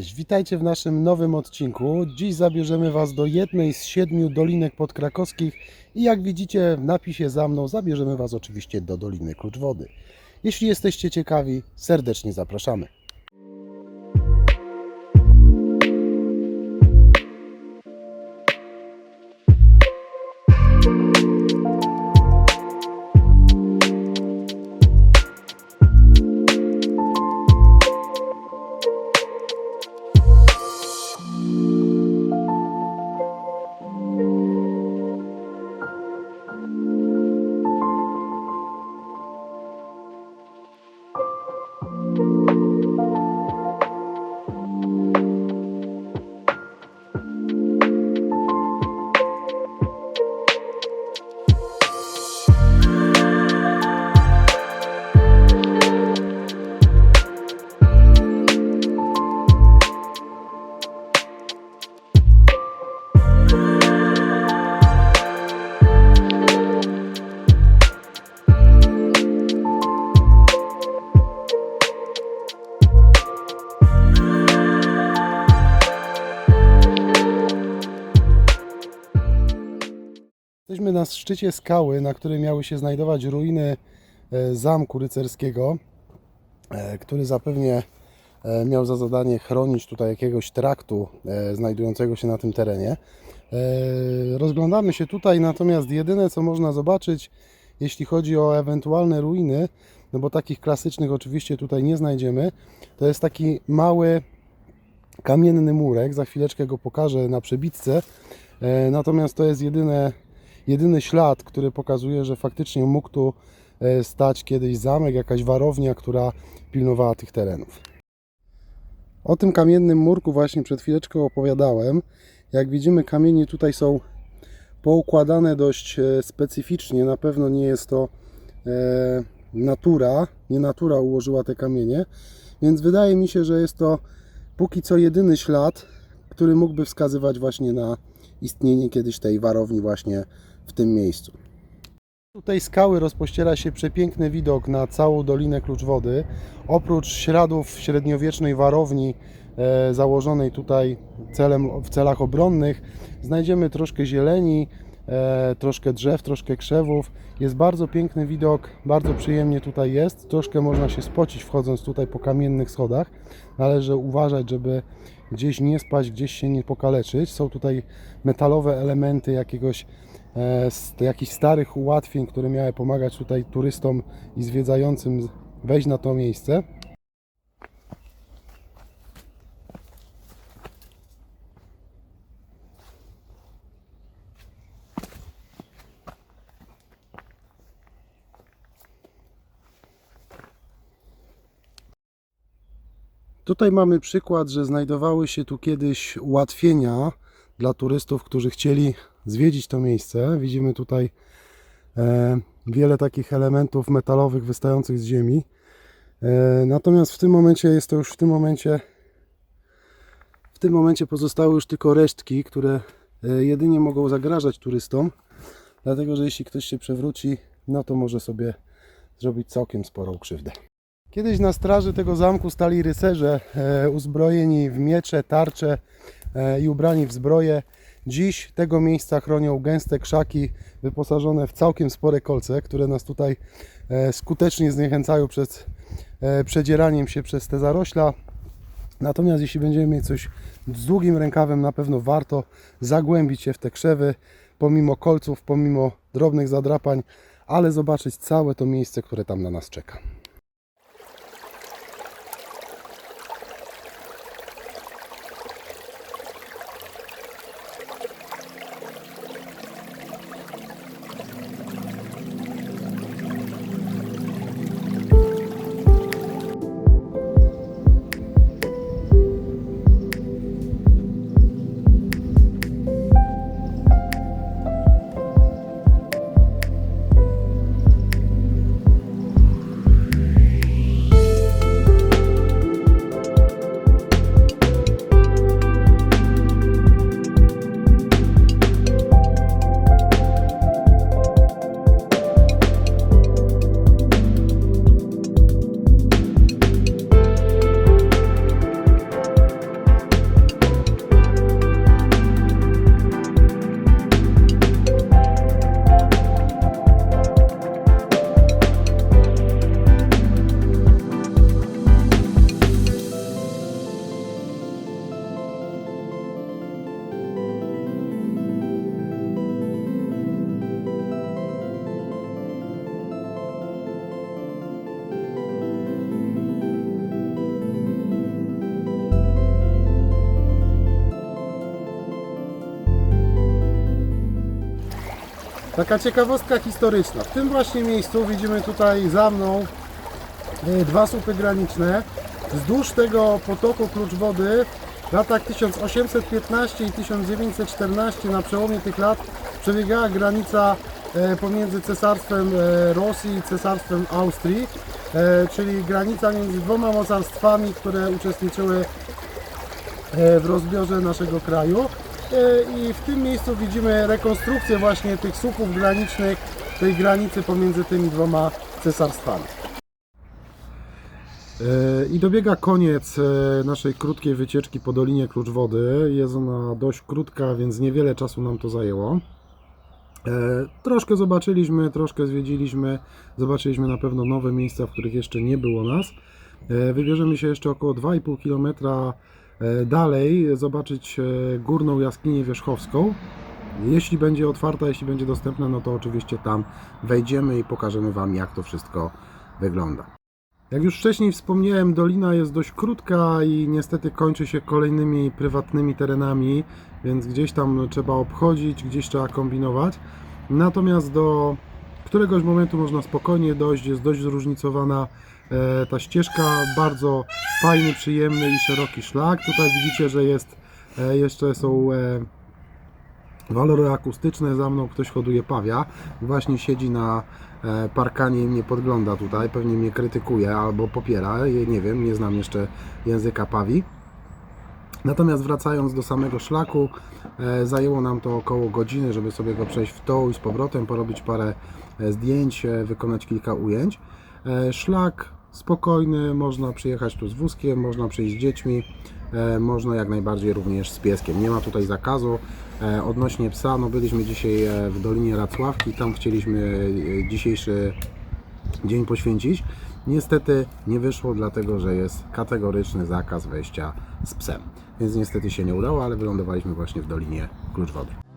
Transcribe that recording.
Cześć, witajcie w naszym nowym odcinku. Dziś zabierzemy Was do jednej z siedmiu dolinek podkrakowskich i jak widzicie w napisie za mną zabierzemy Was oczywiście do Doliny Klucz Wody. Jeśli jesteście ciekawi, serdecznie zapraszamy. Jesteśmy na szczycie skały, na której miały się znajdować ruiny e, zamku rycerskiego, e, który zapewnie e, miał za zadanie chronić tutaj jakiegoś traktu znajdującego się na tym terenie. Rozglądamy się tutaj, natomiast jedyne co można zobaczyć, jeśli chodzi o ewentualne ruiny, no bo takich klasycznych oczywiście tutaj nie znajdziemy, to jest taki mały kamienny murek, za chwileczkę go pokażę na przebitce, natomiast to jest jedyne jedyny ślad, który pokazuje, że faktycznie mógł tu e, stać kiedyś zamek, jakaś warownia, która pilnowała tych terenów. O tym kamiennym murku właśnie przed chwileczką opowiadałem. Jak widzimy, kamienie tutaj są poukładane dość e, specyficznie. Na pewno nie jest to e, natura, nie natura ułożyła te kamienie, więc wydaje mi się, że jest to póki co jedyny ślad, który mógłby wskazywać właśnie na istnienie kiedyś tej warowni właśnie w tym miejscu. Tutaj skały rozpościera się przepiękny widok na całą Dolinę Klucz Wody. Oprócz śladów średniowiecznej warowni e, założonej tutaj celem, w celach obronnych, znajdziemy troszkę zieleni, e, troszkę drzew, troszkę krzewów. Jest bardzo piękny widok, bardzo przyjemnie tutaj jest. Troszkę można się spocić wchodząc tutaj po kamiennych schodach. Należy uważać, żeby gdzieś nie spaść, gdzieś się nie pokaleczyć. Są tutaj metalowe elementy jakiegoś z jakichś starych ułatwień, które miały pomagać tutaj turystom i zwiedzającym wejść na to miejsce. Tutaj mamy przykład, że znajdowały się tu kiedyś ułatwienia dla turystów, którzy chcieli zwiedzić to miejsce. Widzimy tutaj e, wiele takich elementów metalowych wystających z ziemi. E, natomiast w tym momencie jest to już w tym momencie w tym momencie pozostały już tylko resztki, które e, jedynie mogą zagrażać turystom. Dlatego, że jeśli ktoś się przewróci, no to może sobie zrobić całkiem sporą krzywdę. Kiedyś na straży tego zamku stali rycerze uzbrojeni w miecze, tarcze i ubrani w zbroje. Dziś tego miejsca chronią gęste krzaki wyposażone w całkiem spore kolce, które nas tutaj e, skutecznie zniechęcają przed e, przedzieraniem się przez te zarośla. Natomiast jeśli będziemy mieć coś z długim rękawem, na pewno warto zagłębić się w te krzewy, pomimo kolców, pomimo drobnych zadrapań, ale zobaczyć całe to miejsce, które tam na nas czeka. Taka ciekawostka historyczna. W tym właśnie miejscu widzimy tutaj za mną e, dwa słupy graniczne. Wzdłuż tego potoku klucz wody w latach 1815 i 1914 na przełomie tych lat przebiegała granica e, pomiędzy cesarstwem e, Rosji i cesarstwem Austrii, czyli granica między dwoma mocarstwami, które uczestniczyły w rozbiorze naszego kraju. E, I w tym miejscu widzimy rekonstrukcję właśnie tych słupów granicznych, tej granicy pomiędzy tymi dwoma cesarstwami. E, I dobiega koniec e, naszej krótkiej wycieczki po Dolinie Klucz Wody. Jest ona dość krótka, więc niewiele czasu nam to zajęło. Troszkę zobaczyliśmy, troszkę zwiedziliśmy, zobaczyliśmy na pewno nowe miejsca, w których jeszcze nie było nas. Wybierzemy się jeszcze około 2,5 km e, dalej, zobaczyć e, górną jaskinię wierzchowską. Jeśli będzie otwarta, jeśli będzie dostępna, no to oczywiście tam wejdziemy i pokażemy Wam, jak to wszystko wygląda. Jak już wcześniej wspomniałem, dolina jest dość krótka i niestety kończy się kolejnymi prywatnymi terenami, więc gdzieś tam trzeba obchodzić, gdzieś trzeba kombinować. Natomiast do któregoś momentu można spokojnie dojść, jest dość zróżnicowana e, ta ścieżka, bardzo fajny, przyjemny i szeroki szlak. Tutaj widzicie, że jest e, jeszcze są e, walory akustyczne, za mną ktoś hoduje pawia, właśnie siedzi na e, parkanie i mnie podgląda tutaj, pewnie mnie krytykuje albo popiera, nie wiem, nie znam jeszcze języka pawi. Natomiast wracając do samego szlaku, e, zajęło nam to około godziny, żeby sobie go przejść w dół i z powrotem, porobić parę e, zdjęć, e, wykonać kilka ujęć. E, Szlak spokojny, można przyjechać tu z wózkiem, można przyjść z dziećmi, e, można jak najbardziej również z pieskiem. Nie ma tutaj zakazu. E, Odnośnie psa, no byliśmy dzisiaj e, w Dolinie Racławki, tam chcieliśmy dzisiejszy dzień poświęcić. Niestety nie wyszło, dlatego że jest kategoryczny zakaz wejścia z psem. Więc niestety się nie udało, ale wylądowaliśmy właśnie w Dolinie Klucz Wody.